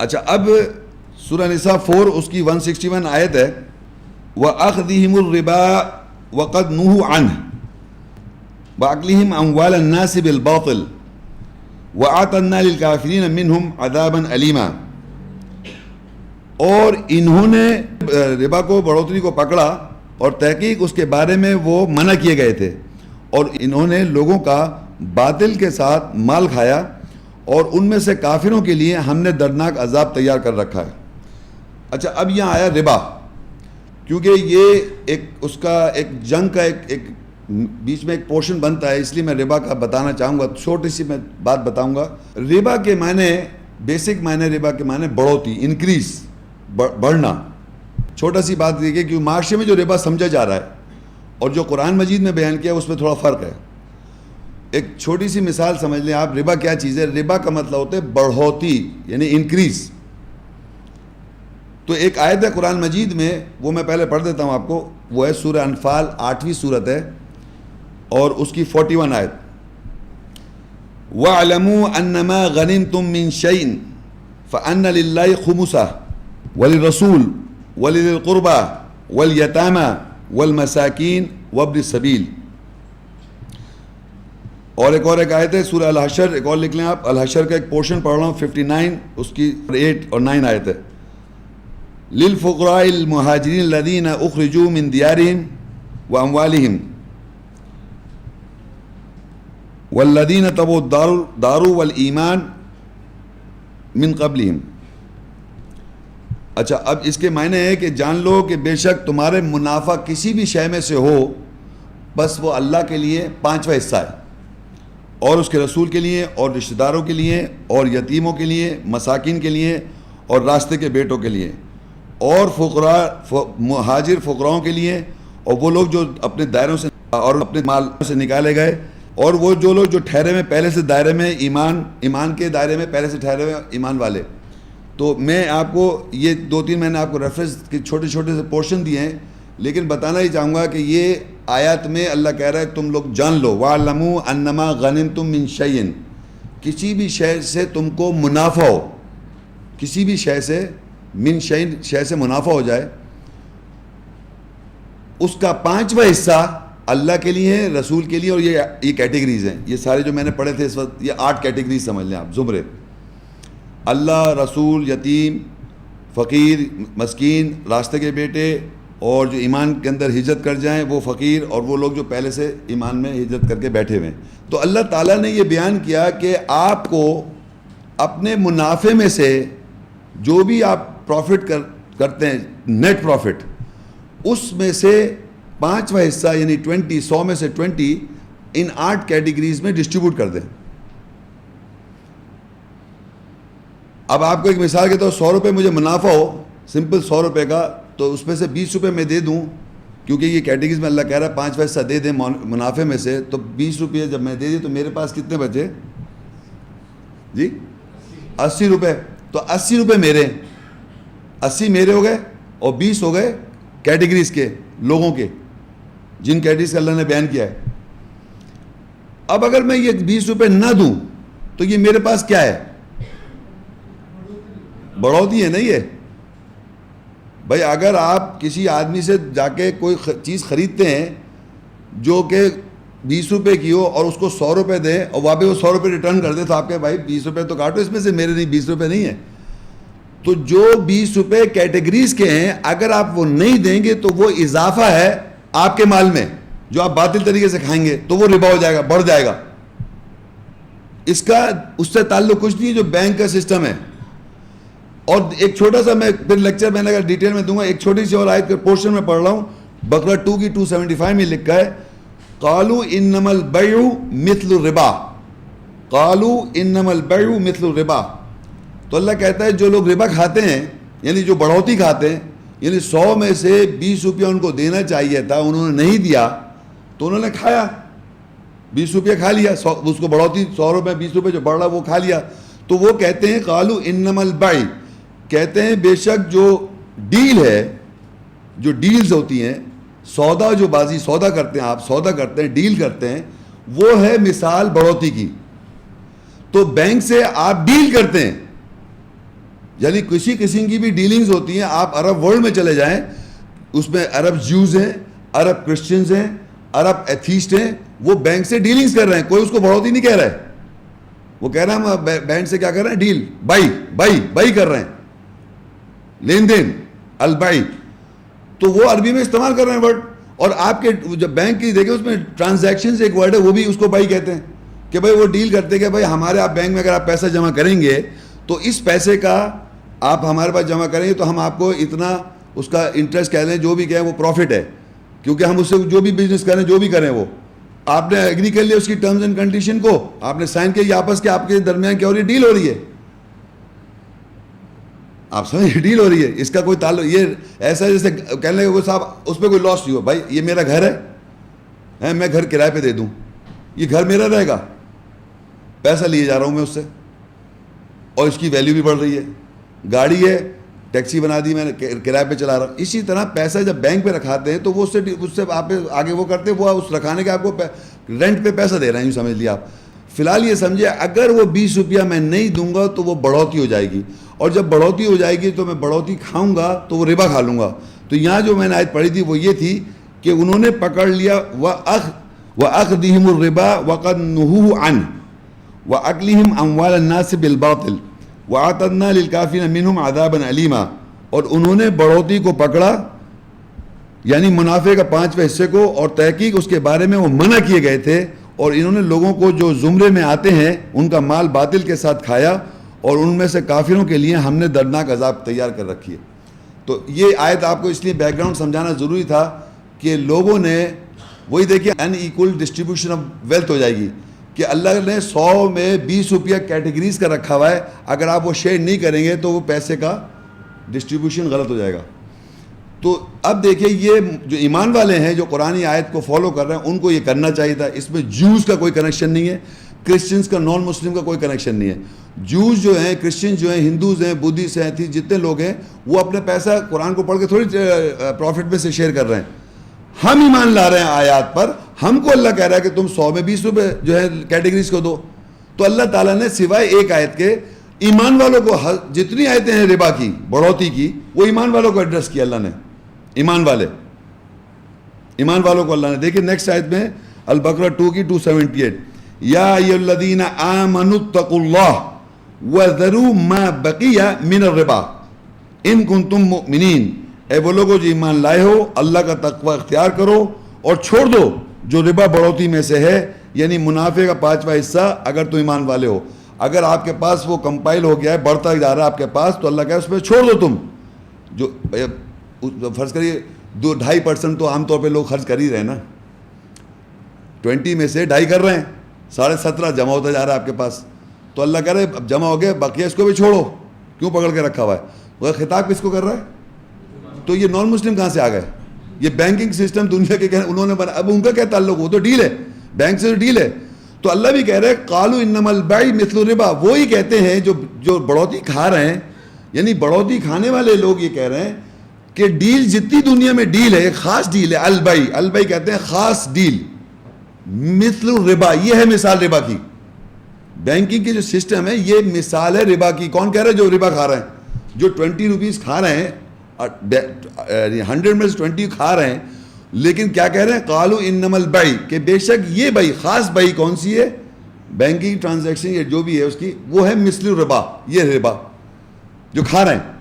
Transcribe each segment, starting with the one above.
अच्छा अब सूरह निसा फोर, उसकी 161 आयत है। व अखदिहिमुर्रिबा वक़द नूहु अन व अकलिहिम अमवाल अन्नास बिल बातिल। व आतना लिल काफिरीन मिनहुम अदाबन अलीमा। और इन्होंने रिबा को, बढ़ोतरी को पकड़ा और तहकीक उसके बारे में वो मना किए गए थे। और इन्होंने लोगों का बातिल के साथ माल खाया। और उनमें से काफिरों के लिए हमने दर्दनाक अजाब तैयार कर रखा है। अच्छा अब यहाँ आया रिबा। क्योंकि ये एक, उसका एक जंग का एक एक बीच में एक पोर्शन बनता है, इसलिए मैं रिबा का बताना चाहूँगा। छोटी सी मैं बात बताऊँगा। रिबा के मायने, बेसिक मायने रिबा के मायने बढ़ोती इंक्रीज बढ़ना। छोटा सी बात देखिए कि माशरे में जो रिबा समझा जा रहा है और जो कुरान मजीद में बयान किया, उसमें थोड़ा फ़र्क है। एक छोटी सी मिसाल समझ लें आप, रिबा क्या चीज़ है? रिबा का मतलब होता है बढ़ोती यानी इंक्रीज तो एक आयत है कुरान मजीद में, वो मैं पहले पढ़ देता हूँ आपको, वो है सूर्य अनफाल, आठवीं सूरत है, और उसकी फोर्टी वन आयत वलमू अन्नमा गनिम तुम मिन शैन फ़न खुमुसा वली रसूल वली क़ुरबा वल यतामा वल मसाकिन वब्र सबील और एक और एक आयत है सूर्य अल हशर एक और लिख लें आप। अल हशर का एक पोर्शन पढ़ रहा हूँ फिफ्टी नाइन उसकी एट और नाइन आयत है। लिल फ़ुकराइल महाजरीन लदीन उखरजू मिन दियारिम व अमवालिहिम। वल्लदीन तबो दारू दारू वल ईमान मिन कबलिम अच्छा अब इसके मायने हैं कि जान लो कि बेशक तुम्हारे मुनाफा किसी भी शय में से हो, बस वो अल्लाह के लिए पांचवा हिस्सा है। और उसके रसूल के लिए, और रिश्तेदारों के लिए, और यतीमों के लिए, मसाकिन के लिए, और रास्ते के बेटों के लिए, और फ़ुकरा महाजिर फ़कराओं के लिए, और वो लोग जो अपने दायरों से, और अपने माल से निकाले गए, और वो जो लोग जो ठहरे में पहले से दायरे में ईमान ईमान के दायरे में पहले से ठहरे हुए ईमान वाले। तो मैं आपको ये दो तीन मैंने आपको रेफरेंस के छोटे छोटे से पोर्शन दिए हैं लेकिन बताना ही चाहूँगा कि ये आयत में अल्लाह कह रहा है, तुम लोग जान लो, वालमू अन्नमा गनिम तुम मिन शयन किसी भी शय से तुमको मुनाफा हो, किसी भी शय से मिन शयन शय से मुनाफा हो जाए, उसका पांचवा हिस्सा अल्लाह के लिए है, रसूल के लिए, और ये ये कैटेगरीज हैं। ये सारे जो मैंने पढ़े थे इस वक्त, ये आठ कैटेगरीज समझ लें आप, जुमरे। अल्लाह, रसूल, यतीम, फ़कीर, मस्कीन, रास्ते के बेटे और जो ईमान के अंदर हिजरत कर जाएँ, वो फ़कीर और वो लोग जो पहले से ईमान में हिजरत करके बैठे हुए हैं। तो अल्लाह ताला ने ये बयान किया कि आपको अपने मुनाफे में से जो भी आप प्रॉफिट कर, करते हैं, नेट प्रॉफिट, उसमें से पाँचवा हिस्सा, यानी ट्वेंटी, सौ में से ट्वेंटी, इन आठ कैटेगरीज में डिस्ट्रीब्यूट कर दें। अब आपको एक मिसाल के तौर तो सौ रुपये मुझे मुनाफा हो, सिंपल सौ रुपये का तो उसमें से बीस रुपये मैं दे दूँ, क्योंकि ये कैटेगरीज में अल्लाह कह रहा है, पाँच पैसा दे दें मुनाफे में से तो बीस रुपये जब मैं दे दी तो मेरे पास कितने बचे? जी? अस्सी रुपये तो अस्सी रुपये मेरे। अस्सी मेरे हो गए और बीस हो गए कैटेगरीज के, लोगों के, जिन कैटेगरीज का अल्लाह ने बयान किया है। अब अगर मैं ये बीस रुपये ना दूँ तो ये मेरे पास क्या है? बढ़ोतरी है नहीं है भाई, अगर आप किसी आदमी से जाके कोई चीज़ खरीदते हैं, जो कि बीस रुपये की हो और उसको सौ रुपये दे और पे वो सौ रुपये रिटर्न कर दे तो आपके भाई बीस रुपये तो काटो, इसमें से मेरे नहीं, बीस रुपये नहीं है। तो जो बीस रुपये कैटेगरीज के हैं, अगर आप वो नहीं देंगे तो वो इजाफा है आपके माल में। जो आप बातिल तरीके से खाएँगे तो वो रिबा हो जाएगा, बढ़ जाएगा। इसका, उससे ताल्लुक कुछ नहीं है, जो बैंक का सिस्टम है। और एक छोटा सा मैं फिर लेक्चर मैंने अगर डिटेल में दूँगा, एक छोटी सी और आयत के पोर्शन में पढ़ रहा हूँ। बकरा टू की टू सेवेंटी फाइव में लिखा है, कालू इन नमल बयू मिथल रिबा। कालू इन नमल बयू मिथल रिबा। तो अल्लाह कहता है, जो लोग रिबा खाते हैं, यानी जो बढ़ोतरी खाते हैं, यानी सौ में से बीस रुपया उनको देना चाहिए था, उन्होंने नहीं दिया तो उन्होंने खाया। बीस रुपया खा लिया, सौ, उसको बढ़ोतरी सौ रुपये, बीस रुपये जो बढ़ रहा वो खा लिया। तो वो कहते हैं, कालू इन नमल बाई कहते हैं बेशक जो डील है, जो डील्स होती हैं, सौदा जो बाजी सौदा करते हैं आप, सौदा करते हैं, डील करते हैं, वो है मिसाल बढ़ोतरी की। तो बैंक से आप डील करते हैं, यानी किसी किस्म की भी डीलिंग्स होती हैं, आप अरब वर्ल्ड में चले जाएँ, उसमें अरब ज्यूज हैं, अरब क्रिश्चियंस हैं, अरब एथीस्ट हैं, वो बैंक से डीलिंग्स कर रहे हैं, कोई उसको बढ़ोतरी नहीं कह रहा है। वो कह रहा है, हम बैंक से क्या कर रहे हैं? डील, बाई बाई बाई कर रहे हैं। लेन देन अलबाई तो वो अरबी में इस्तेमाल कर रहे हैं वर्ड और आपके जब बैंक की देखें, उसमें ट्रांजैक्शन एक वर्ड है, वो भी उसको बाई कहते हैं। कि भाई वो डील करते हैं कि भाई हमारे आप बैंक में अगर आप पैसा जमा करेंगे तो इस पैसे का आप हमारे पास जमा करेंगे तो हम आपको इतना उसका इंटरेस्ट कह लें, जो भी कहें, वो प्रॉफिट है। क्योंकि हम उससे जो भी बिज़नेस करें, जो भी करें वो। आपने एग्री कर लिया उसकी टर्म्स एंड कंडीशन को? आपने साइन किया आपस के, आपके दरमियान क्या हो रही है? डील हो रही है। आप समझ डील हो रही है। इसका कोई ताल्लुक ये ऐसा जैसे कहने लगे साहब, उस पर कोई लॉस नहीं हो भाई, ये मेरा घर है। हैं, मैं घर किराए पे दे दूँ। ये घर मेरा रहेगा। पैसा लिए जा रहा हूँ मैं उससे। और इसकी वैल्यू भी बढ़ रही है। गाड़ी है टैक्सी बना दी मैंने किराए पे चला रहा हूँ। इसी तरह पैसा जब बैंक पे रखाते हैं तो वो उससे उससे आप आगे वो करते हैं, वो उस रखाने के आपको रेंट पे पैसा दे रहे हैं, समझ लिया आप। फ़िलहाल ये समझे, अगर वो बीस रुपया मैं नहीं दूँगा तो वो बढ़ोतरी हो जाएगी। और जब बढ़ोतरी हो जाएगी तो मैं बढ़ोतरी खाऊँगा तो वो रिबा खा लूँगा। तो यहाँ जो मैंने आयत पढ़ी थी वो ये थी कि उन्होंने पकड़ लिया, व अख व अख दिहिम रिबा वक़द नुहु अन, व अकलिहिम अमवाल अन्नास बिलबातिल व आतदना लिलकाफिन मिनहुम अदाबन अलीमा। और उन्होंने बढ़ोतरी को पकड़ा, यानी मुनाफे का पाँचवें हिस्से को, और तहकीक उसके बारे में वो मना किए गए थे और इन्होंने लोगों को जो जुमरे में आते हैं, उनका माल बातिल के साथ खाया और उनमें से काफिरों के लिए हमने दर्दनाक अजाब तैयार कर रखी है। तो ये आयत आपको इसलिए बैकग्राउंड समझाना ज़रूरी था कि लोगों ने, वही देखिए अनईक्वल डिस्ट्रीब्यूशन ऑफ़ वेल्थ हो जाएगी कि अल्लाह ने सौ में बीस रुपया कैटेगरीज का रखा हुआ है। अगर आप वो शेयर नहीं करेंगे तो वो पैसे का डिस्ट्रीब्यूशन गलत हो जाएगा। तो अब देखिए, ये जो ईमान वाले हैं, जो कुरानी आयत को फॉलो कर रहे हैं, उनको ये करना चाहिए था। इसमें जूस का कोई कनेक्शन नहीं है क्रिश्चियंस का नॉन मुस्लिम का कोई कनेक्शन नहीं है। जूस जो हैं क्रिश्चियन जो हैं हिंदूज हैं बुद्धिस्ट हैं थी जितने लोग हैं, वो अपना पैसा कुरान को पढ़ के थोड़ी प्रॉफिट में से शेयर कर रहे हैं। हम ईमान ला रहे हैं आयात पर, हमको अल्लाह कह रहा है कि तुम सौ में बीस रुपये जो है कैटेगरीज को दो। तो अल्लाह ताला ने सिवाय एक आयत के, ईमान वालों को जितनी आयतें हैं रिबा की बढ़ोतरी की, वो ईमान वालों को एड्रेस किया अल्लाह ने। ईमान वाले। ईमान वालों को अल्लाह ने, देखिए नेक्स्ट आयत में अल बकरा टू की टू सेवेंटी एट या अय्युल्लदीना आमनुत्तकुल्लाह व ज़रू मा बकिया मिन रिबा। इन कुंतुम मुमिनीन, ए वो लोगो जो ईमान लाए हो, अल्लाह का तकवा इख्तियार करो और छोड़ दो, जो रिबा बढ़ोती में से है, यानी मुनाफे का पांचवा हिस्सा अगर तुम ईमान वाले हो। अगर आपके पास वो कंपाइल हो गया है, बढ़ता जा रहा है आपके पास तो अल्लाह कहे, उसमें छोड़ दो तुम। जो फ़र्ज़ करिए, दो ढाई परसेंट तो आमतौर पे लोग खर्च कर ही रहे ना। ट्वेंटी में से ढाई कर रहे हैं, साढ़े सत्रह जमा होता जा रहा है आपके पास। तो अल्लाह कह रहे अब जमा हो गया, बाकी इसको भी छोड़ो। क्यों पकड़ के रखा हुआ है? वह खिताब किसको कर रहा है? तो ये नॉन मुस्लिम कहाँ से आ गए? ये बैंकिंग सिस्टम दुनिया के उन्होंने बना, अब उनका क्या ताल्लुक? वो तो डील है। बैंक से तो डील है। तो अल्लाह भी कह रहे हैं, कालू इन्नमल बाई मिथलु रिबा। वो ही कहते हैं, जो जो बढ़ोतरी खा रहे हैं, यानी बढ़ोतरी खाने वाले लोग ये कह रहे हैं कि डील जितनी दुनिया में डील है, एक खास डील है, अलबाई। अलबाई कहते हैं खास डील। मिसल रिबा, ये है मिसाल रिबा की। बैंकिंग की जो सिस्टम है, ये मिसाल है रिबा की। कौन कह रहा है जो रिबा खा रहे हैं? जो ट्वेंटी रुपीज़ खा रहे हैं हंड्रेड में से ट्वेंटी खा रहे हैं, लेकिन क्या कह रहे हैं? कालू इन नमल बाई, के बेशक ये बई, खास बाई कौन सी है? बैंकिंग, ट्रांजैक्शन, या जो भी है उसकी, वो है मिसल रिबा, ये रिबा, जो खा रहे हैं।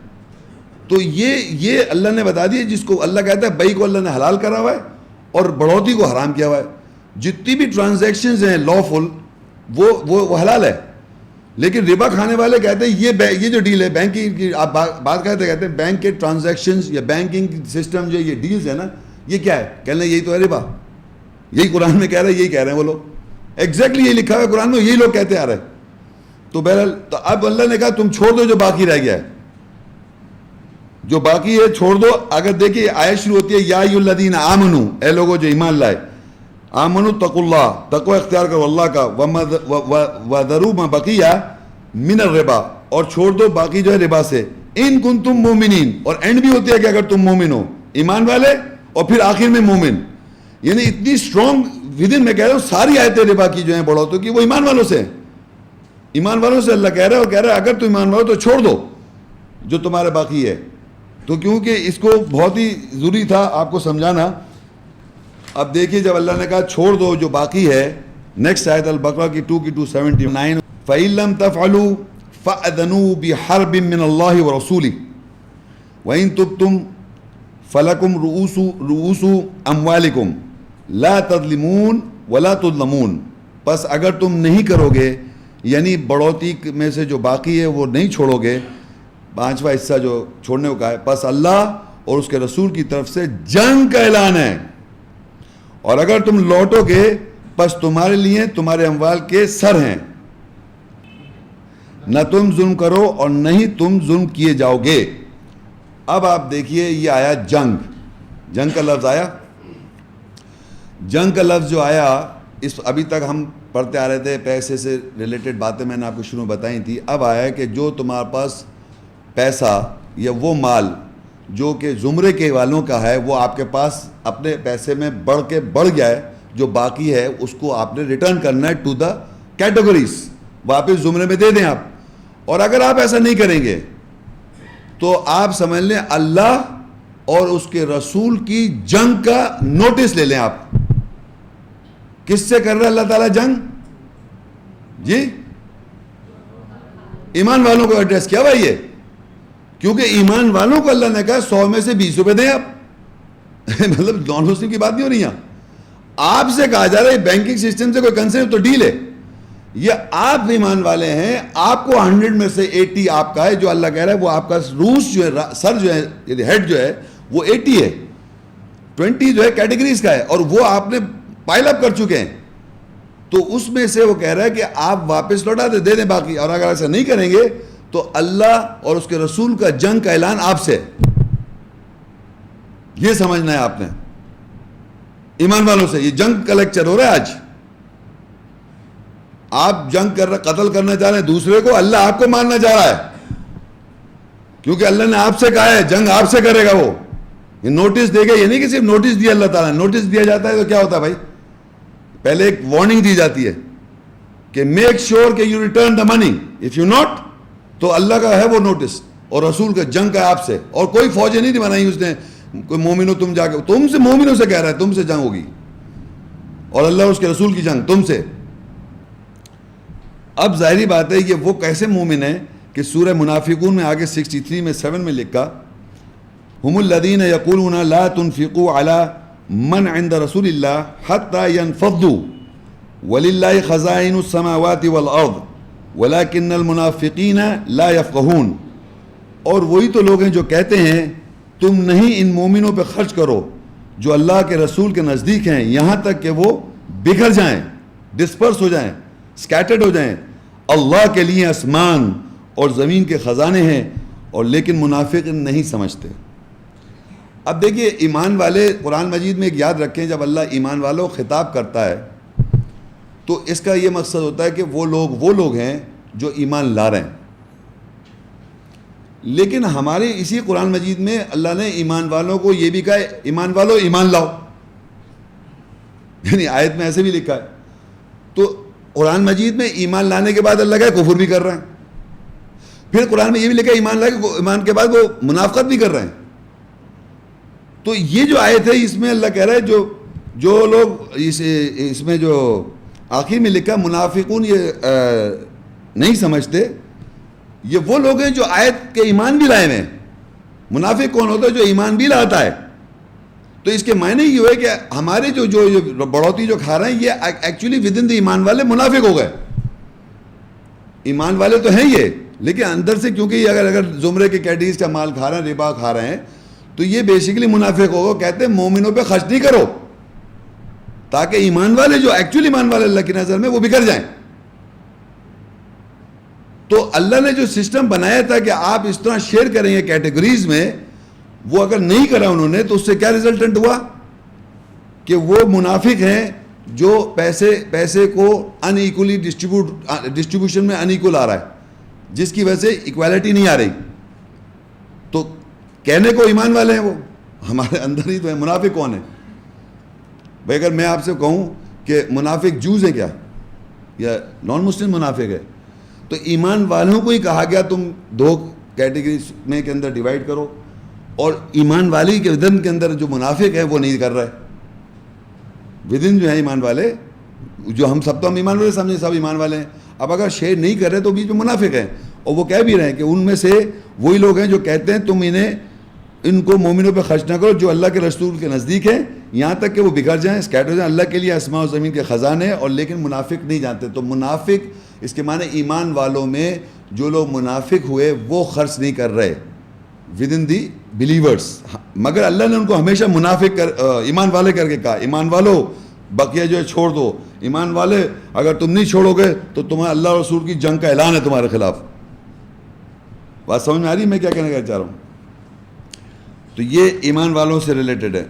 तो ये ये अल्लाह ने बता दिया जिसको अल्लाह कहता है बई को अल्लाह ने हलाल करा हुआ है और बढ़ोतरी को हराम किया हुआ है। जितनी भी ट्रांजैक्शंस हैं लॉफुल वो वो वो हलाल है। लेकिन रिबा खाने वाले कहते हैं, ये ये जो डील है बैंकिंग की आप बात बात कहते कहते हैं बैंक के ट्रांजेक्शन या बैंकिंग सिस्टम जो ये डील्स है ना, ये क्या है? कहने यही तो है रिबा। यही कुरान में कह रहे हैं, यही कह रहे हैं वो लोग। एग्जैक्टली यही लिखा हुआ है कुरान में, यही लोग कहते आ रहे हैं। तो बहरहाल तो अब अल्लाह ने कहा, तुम छोड़ दो जो बाकी रह गया है। जो बाकी है, छोड़ दो। अगर देखिए, आयत शुरू होती है, या युल्लदीन आमनु। ए लोगो, जो ईमान लाए। आमनु तकुल्ला तको अख्तियार करो अल्लाह का। वदरू मा बकिया मिन रिबा। और छोड़ दो, बाकी जो है रिबा से। इन कुन तुम मोमिन और एंड भी होती है कि अगर तुम मोमिन हो। ईमान वाले और फिर आखिर में मोमिन। यानी इतनी स्ट्रॉन्ग विद इन मैं कह रहा हूँ, सारी आयतें रिबा की जो है बढ़ोतरी की, वो ईमान वालों से ईमान वालों से अल्लाह कह रहा है और कह रहा है, अगर तुम ईमान वालो तो छोड़ दो। जो तुम्हारे बाकी है। तो क्योंकि इसको बहुत ही ज़रूरी था आपको समझाना। अब देखिए, जब अल्लाह ने कहा, छोड़ दो जो बाकी है। नेक्स्ट आयत अल बकरा की टू की टू सेवेंटी नाइन फ़ैलम तफ़लू फ़दनू बि हर बिन व रसूली। वहीं तुब तुम फ़लकुम रूसु रूसु अमवालिकुम। ला तदलिमून वला तुदलमून बस अगर तुम नहीं करोगे, यानी बढ़ोती में से जो बाकी है, वो नहीं छोड़ोगे पांचवा हिस्सा जो छोड़ने को कहा है, बस अल्लाह और उसके रसूल की तरफ़ से जंग का ऐलान है। और अगर तुम लौटोगे, बस तुम्हारे लिए, तुम्हारे अमवाल के सर हैं। न तुम जुल्म करो और नहीं तुम जुल्म किए जाओगे। अब आप देखिए, ये आया जंग। जंग का लफ्ज़ आया? जंग का लफ्ज़ जो आया, इस अभी तक हम पढ़ते आ रहे थे, पैसे से रिलेटेड बातें मैंने आपको शुरू बताई थी। अब आया कि जो तुम्हारे पास पैसा या वो माल जो कि ज़ुमरे के वालों का है, वो आपके पास अपने पैसे में बढ़ के बढ़ गया है, जो बाकी है, उसको आपने रिटर्न करना है टू द कैटेगरीज वापस ज़ुमरे में दे दें आप। और अगर आप ऐसा नहीं करेंगे तो आप समझ लें, अल्लाह और उसके रसूल की जंग का नोटिस ले लें आप। किससे कर रहे हैं अल्लाह ताला जंग? जी? ईमान वालों को एड्रेस किया भाई ये। क्योंकि ईमान वालों को अल्लाह ने कहा, सौ में से बीस रुपए दें आप। मतलब नॉन मुस्लिम की बात नहीं हो रही यहाँ। आपसे कहा जा रहा है बैंकिंग सिस्टम से कोई कंसर्न तो डील है। ये आप ईमान वाले हैं, आपको हंड्रेड में से एट्टी आपका है, जो अल्लाह कह रहा है, वो आपका रूस जो है सर जो है यदि हेड जो है, वो एट्टी है। ट्वेंटी जो है कैटेगरीज का है, और वो आपने पाइल अप कर चुके हैं। तो उसमें से वो कह रहा है कि आप वापस लौटा दे दे दें बाकी। और अगर ऐसा नहीं करेंगे तो अल्लाह और उसके रसूल का जंग का ऐलान आपसे। ये समझना है आपने। ईमान वालों से, ये जंग का लेक्चर हो रहा है आज। आप जंग कर रहे, कत्ल करना चाह रहे हैं, दूसरे को अल्लाह आपको मारना चाह रहा है। क्योंकि अल्लाह ने आपसे कहा है, जंग आपसे करेगा वो। ये नोटिस देगा ये नहीं कि सिर्फ़ नोटिस दिया अल्लाह ताला नोटिस दिया जाता है तो क्या होता है भाई? पहले एक वार्निंग दी जाती है कि मेक श्योर के you return the money if you not तो अल्लाह का है वो नोटिस और रसूल का जंग का आपसे। और कोई फौजें नहीं बनाई उसने, कोई मोमिनो तुम जाके। तुमसे मोमिनो से कह रहा है, तुमसे जंग होगी। और अल्लाह उसके रसूल की जंग, तुमसे। अब ज़ाहिर बात है कि वो कैसे मोमिन है कि सूर्य मुनाफिकून में आगे 63 में सेवन में लिखा हमदीन यकूलून ला तुनफ़िकू अला मन आंद रसूल हतफ़ू वलिल्ला ख़ज़ाइन समावाति वल अर्द वलाकिन मुनाफिकीन ला यफ़ून और वही तो लोग हैं जो कहते हैं, तुम नहीं इन मोमिनों पे खर्च करो, जो अल्लाह के रसूल के नज़दीक हैं, यहाँ तक कि वो बिखर जाएँ, डिस्पर्स हो जाएँ, स्कैटर्ड हो जाएँ। अल्लाह के लिए आसमान और ज़मीन के ख़जाने हैं, और लेकिन मुनाफिक नहीं समझते। अब देखिए, ईमान वाले कुरान मजीद में एक याद रखें, जब अल्लाह ईमान वालों खिताब करता है तो इसका ये मकसद होता है कि वो लोग वो लोग हैं जो ईमान ला रहे हैं। लेकिन हमारे इसी कुरान मजीद में अल्लाह ने ईमान वालों को ये भी कहा, ईमान वालों, ईमान लाओ। यानी आयत में ऐसे भी लिखा है। तो कुरान मजीद में ईमान लाने के बाद अल्लाह का कुफर भी कर रहे हैं। फिर कुरान में ये भी लिखा है, ईमान ला ईमान के बाद वो मुनाफ़त भी कर रहे हैं। तो ये जो आयत है, इसमें अल्लाह कह रहा है, जो जो लोग, इस, इसमें जो आखिर में लिखा मुनाफिकून ये आ, नहीं समझते। ये वो लोग हैं जो आयत के ईमान भी लाए हैं। मुनाफिक कौन होता है जो ईमान भी लाता है? तो इसके मायने ये हुए कि हमारे जो जो, जो बढ़ोती जो खा रहे हैं ये एक्चुअली विद इन द ईमान वाले मुनाफिक हो गए। ईमान वाले तो हैं ये लेकिन अंदर से क्योंकि ये अगर अगर जुमरे के कैटीज का माल खा रहे हैं रिबा खा रहे हैं तो ये बेसिकली मुनाफिक होगा। कहते हैं मोमिनों पे खर्च नहीं करो। ताकि ईमान वाले जो एक्चुअल ईमान वाले अल्लाह की नज़र में वो बिखर जाएँ। तो अल्लाह ने जो सिस्टम बनाया था कि आप इस तरह शेयर करेंगे कैटेगरीज में, वो अगर नहीं करा उन्होंने तो उससे क्या रिजल्टेंट हुआ? कि वो मुनाफिक हैं जो पैसे पैसे को अनईक्वली डिस्ट्रीब्यूट डिस्ट्रीब्यूशन में अनईक्वल आ रहा है, जिसकी वजह से इक्वालिटी नहीं आ रही। तो कहने को ईमान वाले हैं वो? हमारे अंदर ही तो है, मुनाफिक कौन है? भाई, अगर मैं आपसे कहूँ कि मुनाफिक जूज है क्या? या नॉन मुस्लिम मुनाफिक है? तो ईमान वालों को ही कहा गया, तुम दो कैटेगरी में के अंदर डिवाइड करो और ईमान वाले के विदन के अंदर जो मुनाफिक है, वो नहीं कर रहा। है विदिन जो है ईमान वाले, जो हम सब तो हम ईमान वाले समझे सब ईमान वाले हैं। अब अगर शेयर नहीं कर रहे तो बीच में मुनाफिक हैं। और वो कह भी रहे हैं कि उनमें से वही लोग हैं जो कहते हैं, तुम इन्हें, इनको मोमिनों पर खर्च ना करो, जो अल्लाह के रसूल के नज़दीक हैं यहाँ तक कि वो बिखर जाएँ स्कैटर हो जाएँ। अल्लाह के लिए आसमां और ज़मीन के ख़जाने और लेकिन मुनाफिक नहीं जानते। तो मुनाफिक, इसके माने ईमान वालों में जो लोग मुनाफिक हुए, वो खर्च नहीं कर रहे। विद इन दी बिलीवर्स मगर अल्लाह ने उनको हमेशा मुनाफिक कर ईमान वाले करके कहा, ईमान वालों, बकिया जो है छोड़ दो। ईमान वाले, अगर तुम नहीं छोड़ोगे तो तुम्हारा अल्लाह रसूल की जंग का ऐलान है तुम्हारे खिलाफ। बात समझ में आ रही मैं क्या कहना चाह रहा हूँ? तो ये ईमान वालों से रिलेटेड है।